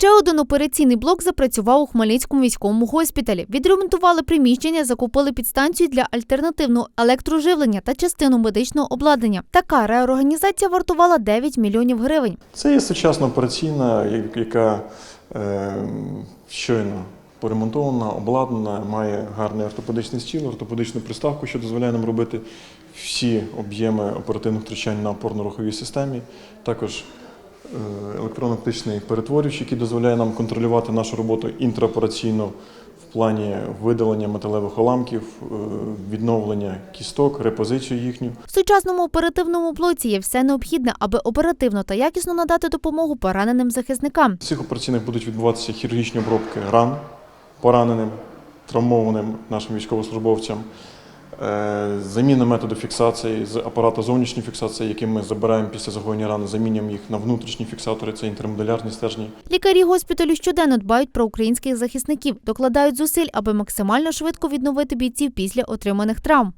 Ще один операційний блок запрацював у Хмельницькому військовому госпіталі. Відремонтували приміщення, закупили підстанцію для альтернативного електроживлення та частину медичного обладнання. Така реорганізація вартувала 9 мільйонів гривень. Це є сучасна операційна, яка е, щойно поремонтована, обладнана, має гарний ортопедичний стіл, ортопедичну приставку, що дозволяє нам робити всі об'єми оперативних втручань на опорно-руховій системі. Також електронно-оптичний перетворювач, який дозволяє нам контролювати нашу роботу інтраопераційно в плані видалення металевих уламків, е, відновлення кісток, репозицію їхню. В сучасному оперативному блоці є все необхідне, аби оперативно та якісно надати допомогу пораненим захисникам. В цих операційних будуть відбуватися хірургічні обробки ран пораненим, травмованим нашим військовослужбовцям, е, заміна методу фіксації з апарата зовнішньої фіксації, яким ми забираємо після загоєння рани, замінюємо їх на внутрішні фіксатори, це інтермодулярні стержні. Лікарі госпіталю щоденно дбають про українських захисників, докладають зусиль, аби максимально швидко відновити бійців після отриманих травм.